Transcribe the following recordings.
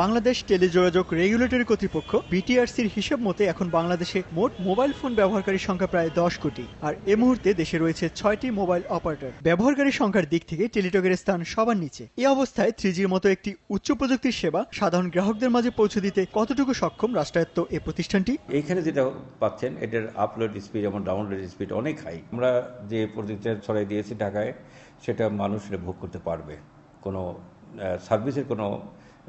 বাংলাদেশ টেলিযোগাযোগ রেগুলেটরি কর্তৃপক্ষ বিটিআরসির হিসেব মতে এখন বাংলাদেশে মোট মোবাইল ফোন ব্যবহারকারীর সংখ্যা প্রায় দশ কোটি। আর এ মুহূর্তে দেশে রয়েছে ছয়টি মোবাইল অপারেটর। ব্যবহারকারী সংখ্যার দিক থেকে টেলিটকের স্থান সবার নিচে। এই অবস্থায় থ্রিজির মতো একটি উচ্চ প্রযুক্তির সেবা সাধারণ গ্রাহকদের মাঝে পৌঁছে দিতে কতটুকু সক্ষম রাষ্ট্রায়ত্ত এ প্রতিষ্ঠানটি? এইখানে যেটা পাচ্ছেন, এটার আপলোড স্পিড এবং ডাউনলোড স্পিড অনেক হাই আমরা যে প্রযুক্তিটা ছড়াই দিয়েছি ঢাকায়, সেটা মানুষ ভোগ করতে পারবে। কোনো সার্ভিসের কোনো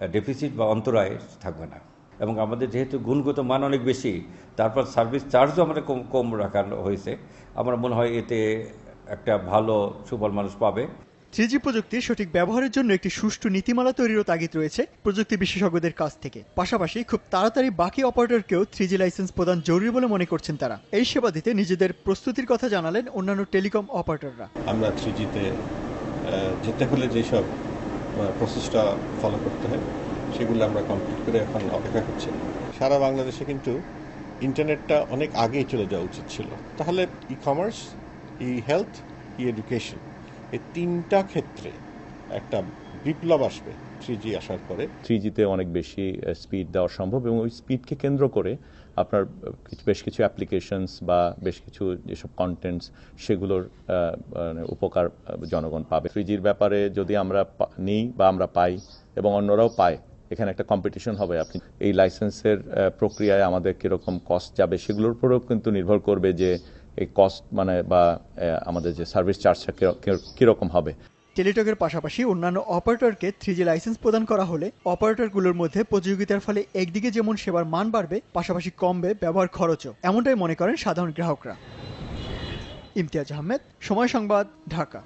ডেফিসিট বা অন্তরায় থাকবে না। এবং আমাদের যেহেতু গুণগত মান অনেক বেশি তারপর সার্ভিস চার্জও আমাদের কম কম রাখা হয়েছে। আমার মনে হয় এতে একটা ভালো সুফল মানুষ পাবে। থ্রিজি প্রযুক্তির সঠিক ব্যবহারের জন্য একটি সুষ্ঠু নীতিমালা তৈরিরও তাগিদ রয়েছে প্রযুক্তি বিশেষজ্ঞদের কাছ থেকে। পাশাপাশি খুব তাড়াতাড়ি বাকি অপারেটরকেও থ্রিজি লাইসেন্স প্রদান জরুরি বলে মনে করছেন তারা। এই সেবা দিতে নিজেদের প্রস্তুতির কথা জানালেন অন্যান্য টেলিকম অপারেটররা। আমরা থ্রি জিতে যেতে হলে যেসব প্রসেসটা ফলো করতে হয়, সেগুলো আমরা কমপ্লিট করে এখন অপেক্ষা করছি। সারা বাংলাদেশে কিন্তু ইন্টারনেটটা অনেক আগেই চলে যাওয়া উচিত ছিল। তাহলে e commerce e health e education এই তিনটা ক্ষেত্রে একটা বিপ্লব আসবে থ্রি জি আসার পরে। থ্রি জিতে অনেক বেশি স্পিড দেওয়া সম্ভব এবং ওই স্পিডকে কেন্দ্র করে আপনার বেশ কিছু অ্যাপ্লিকেশনস বা বেশ কিছু যেসব কন্টেন্টস সেগুলোর মানে উপকার জনগণ পাবে। থ্রি জির ব্যাপারে যদি আমরা নিই বা আমরা পাই এবং অন্যরাও পায়, এখানে একটা কম্পিটিশন হবে। আপনি এই লাইসেন্সের প্রক্রিয়ায় আমাদের কীরকম কস্ট যাবে সেগুলোর উপরেও কিন্তু নির্ভর করবে যে এই কস্ট মানে বা আমাদের যে সার্ভিস চার্জটা কীরকম হবে। টেলিটকের পাশাপাশি অন্যান্য অপারেটরকে থ্রিজি লাইসেন্স প্রদান করা হলে অপারেটরগুলোর মধ্যে প্রতিযোগিতার ফলে একদিকে যেমন সেবার মান বাড়বে, পাশাপাশি কমবে ব্যবহার খরচও। এমনটাই মনে করেন সাধারণ গ্রাহকরা। ইমতিয়াজ আহমেদ, সময় সংবাদ, ঢাকা।